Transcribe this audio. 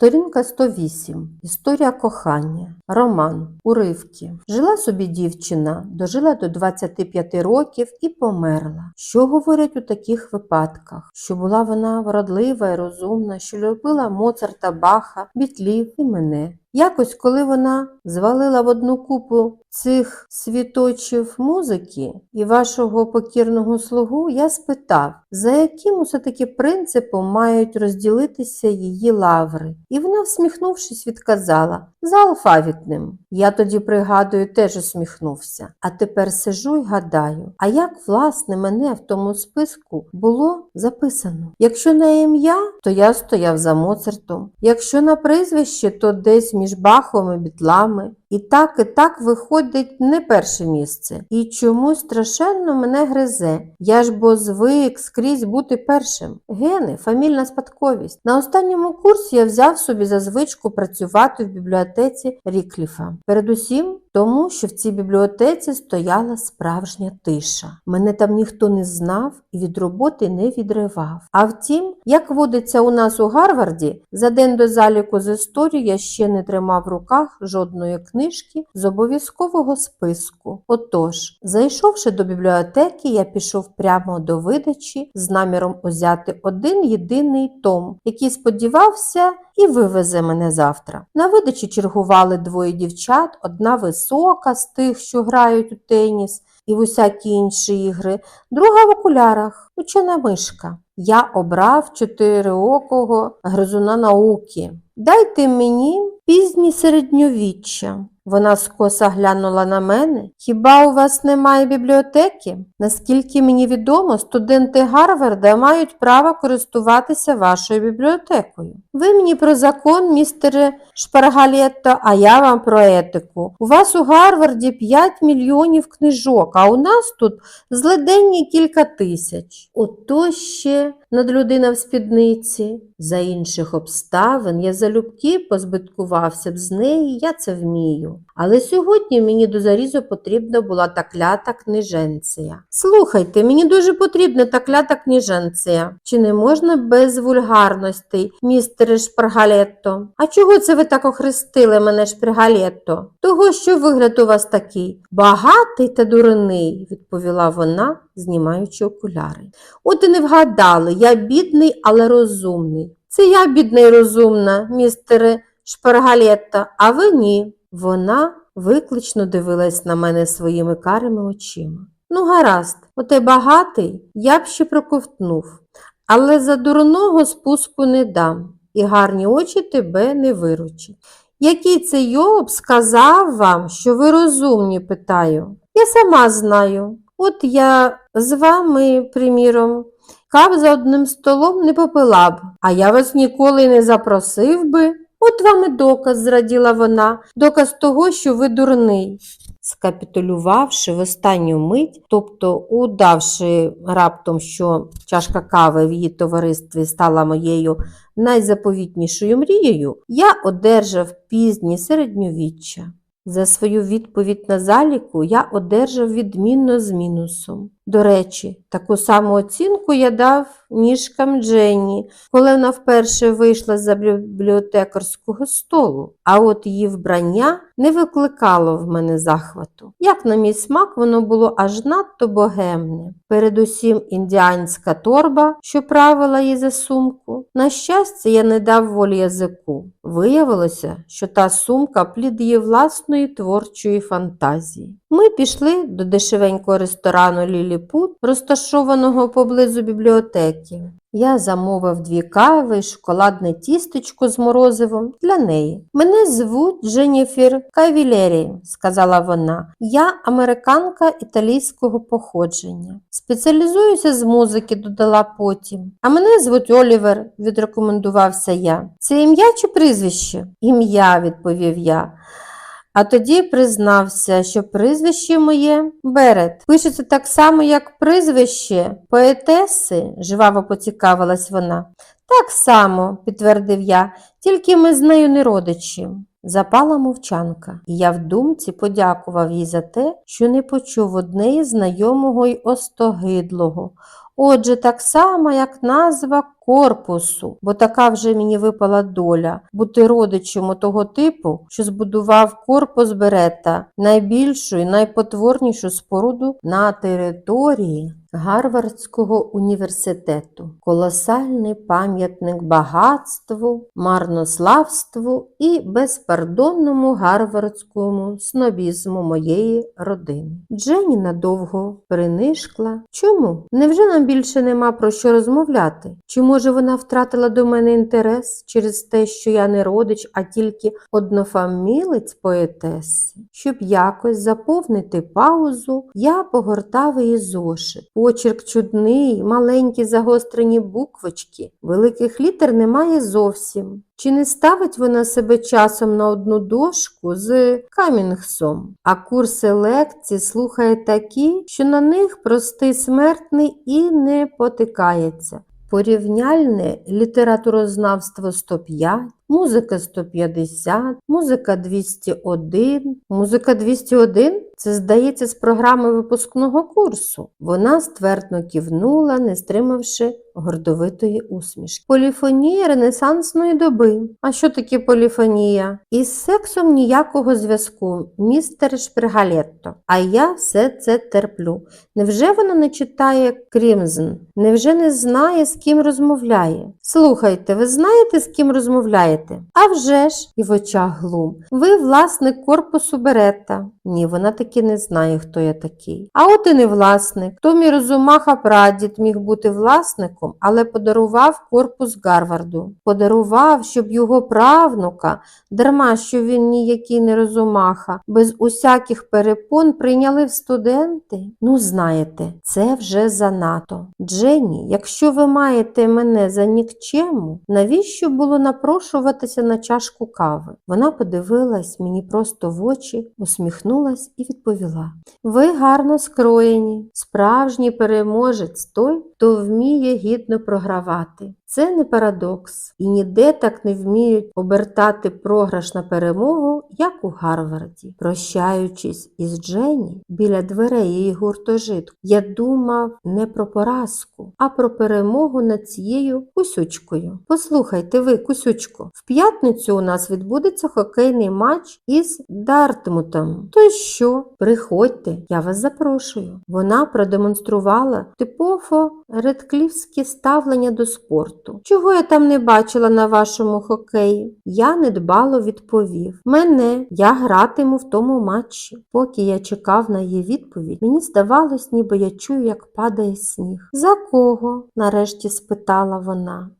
Сторінка 108. Історія кохання. Роман. Уривки. Жила собі дівчина, дожила до 25 років і померла. Що говорять у таких випадках? Що була вона вродлива і розумна, що любила Моцарта, Баха, Бітлів і мене. Якось, коли вона звалила в одну купу цих світочів музики і вашого покірного слугу, я спитав, за яким усе таки принципом мають розділитися її лаври. І вона, всміхнувшись, відказала за алфавітним. Я тоді, пригадую, теж усміхнувся. А тепер сижу й гадаю, а як, власне, мене в тому списку було записано? Якщо на ім'я, то я стояв за Моцартом, якщо на прізвище, то десь між Бахом і бітлами. І так, і так виходить не перше місце. І чомусь страшенно мене гризе. Я ж бо звик скрізь бути першим. Гени, фамільна спадковість. На останньому курсі я взяв собі за звичку працювати в бібліотеці Рікліфа. Передусім, тому що в цій бібліотеці стояла справжня тиша. Мене там ніхто не знав і від роботи не відривав. А втім, як водиться у нас у Гарварді, за день до заліку з історії я ще не тримав в руках жодної книжки з обов'язкового списку. Отож, зайшовши до бібліотеки, я пішов прямо до видачі з наміром узяти один єдиний том, який сподівався і вивезе мене завтра. На видачі чергували двоє дівчат, одна висока з тих, що грають у теніс і в усякі інші ігри, друга в окулярах, учена мишка. Я обрав чотириокого гризуна науки. Дайте мені пізні середньовіччя. Вона скоса глянула на мене. Хіба у вас немає бібліотеки? Наскільки мені відомо, студенти Гарварда мають право користуватися вашою бібліотекою. Ви мені про закон, містере Шпаргалєтто, а я вам про етику. У вас у Гарварді 5 мільйонів книжок, а у нас тут злиденні кілька тисяч. Ото ще надлюдина в спідниці. За інших обставин я залюбки позбиткувався б з неї, я це вмію. Але сьогодні мені до зарізу потрібна була та клята книженція. Слухайте, мені дуже потрібна та клята книженція. Чи не можна без вульгарностей, містере Шпаргалетто? А чого це ви так охрестили мене Шпаргалетто? Того, що вигляд у вас такий багатий та дурний, відповіла вона, знімаючи окуляри. От і не вгадали, я бідний, але розумний. Це я бідна й розумна, містере Шпаргалетто, а ви ні. Вона виклично дивилась на мене своїми карими очима. Ну, гаразд, оте багатий, я б ще проковтнув, але за дурного спуску не дам, і гарні очі тебе не виручать. Який це Йоб сказав вам, що ви розумні, питаю. Я сама знаю. От я з вами, приміром, кав за одним столом не попила б, а я вас ніколи не запросив би. От вам і доказ, зраділа вона, доказ того, що ви дурний. Скапітулювавши в останню мить, тобто удавши раптом, що чашка кави в її товаристві стала моєю найзаповітнішою мрією, я одержав пізні середньовіччя. За свою відповідь на заліку я одержав відмінно з мінусом. До речі, таку саму оцінку я дав ніжкам Дженні, коли вона вперше вийшла за бібліотекарського столу, а от її вбрання не викликало в мене захвату. Як на мій смак, воно було аж надто богемне. Передусім індіанська торба, що правила її за сумку. На щастя, я не дав волі язику. Виявилося, що та сумка плід її власної творчої фантазії. Ми пішли до дешевенького ресторану Ліліпут, розташованого поблизу бібліотеки. Я замовив дві кави і шоколадне тістечко з морозивом для неї. Мене звуть Дженніфер Кавілері, сказала вона. Я американка італійського походження. Спеціалізуюся з музики, додала потім. А мене звуть Олівер, відрекомендувався я. Це ім'я чи прізвище? Ім'я, відповів я. А тоді признався, що прізвище моє Берет. Пишеться так само, як прізвище поетеси, жваво поцікавилась вона. Так само, підтвердив я, тільки ми з нею не родичі. Запала мовчанка, і я в думці подякував їй за те, що не почув од неї знайомого й остогидлого. Отже, так само, як назва корпусу, бо така вже мені випала доля бути родичем того типу, що збудував корпус Берета, найбільшу і найпотворнішу споруду на території Гарвардського університету, колосальний пам'ятник багатству, марнославству і безпардонному гарвардському снобізму моєї родини. Дженні надовго принишкла. Чому? Невже нам більше нема про що розмовляти? Чи може вона втратила до мене інтерес через те, що я не родич, а тільки однофамілець поетеси? Щоб якось заповнити паузу, я погортав її зошит. Почерк чудний, маленькі загострені буквочки, великих літер немає зовсім. Чи не ставить вона себе часом на одну дошку з Камінгсом, а курси лекцій слухає такі, що на них простий смертний і не потикається. Порівняльне літературознавство 105, музика 150, музика 201. Музика 201 це здається з програми випускного курсу. Вона ствердно кивнула, не стримавши гордовитої усмішки. Поліфонія ренесансної доби. А що таке поліфонія? Із сексом ніякого зв'язку, містер Шпригалетто. А я все це терплю. Невже вона не читає Крімзен? Невже не знає, з ким розмовляє? Слухайте, ви знаєте, з ким розмовляєте? А вже ж, і в очах глум. Ви власник корпусу Берета. Ні, вона таки не знає, хто я такий. А от і не власник. То мій розумаха прадід міг бути власником, але подарував корпус Гарварду. Подарував, щоб його правнука, дарма що він ніякий не розумаха, без усяких перепон прийняли в студенти. Ну, знаєте, це вже занадто. Дженні, якщо ви маєте мене за нікчему, навіщо було напрошуватися на чашку кави? Вона подивилась мені просто в очі, усміхнулась і відповіла: Ви гарно скроєні, справжній переможець той, хто вміє гідно програвати. Це не парадокс, і ніде так не вміють обертати програш на перемогу, як у Гарварді. Прощаючись із Дженні біля дверей її гуртожитку, я думав не про поразку, а про перемогу над цією кусючкою. Послухайте ви, кусючко, в п'ятницю у нас відбудеться хокейний матч із Дартмутом. То що? Приходьте, я вас запрошую. Вона продемонструвала типово редклівське ставлення до спорту. Чого я там не бачила на вашому хокеї? Я недбало відповів. Мене, я гратиму в тому матчі. Поки я чекав на її відповідь, мені здавалось, ніби я чую, як падає сніг. За кого? нарешті спитала вона.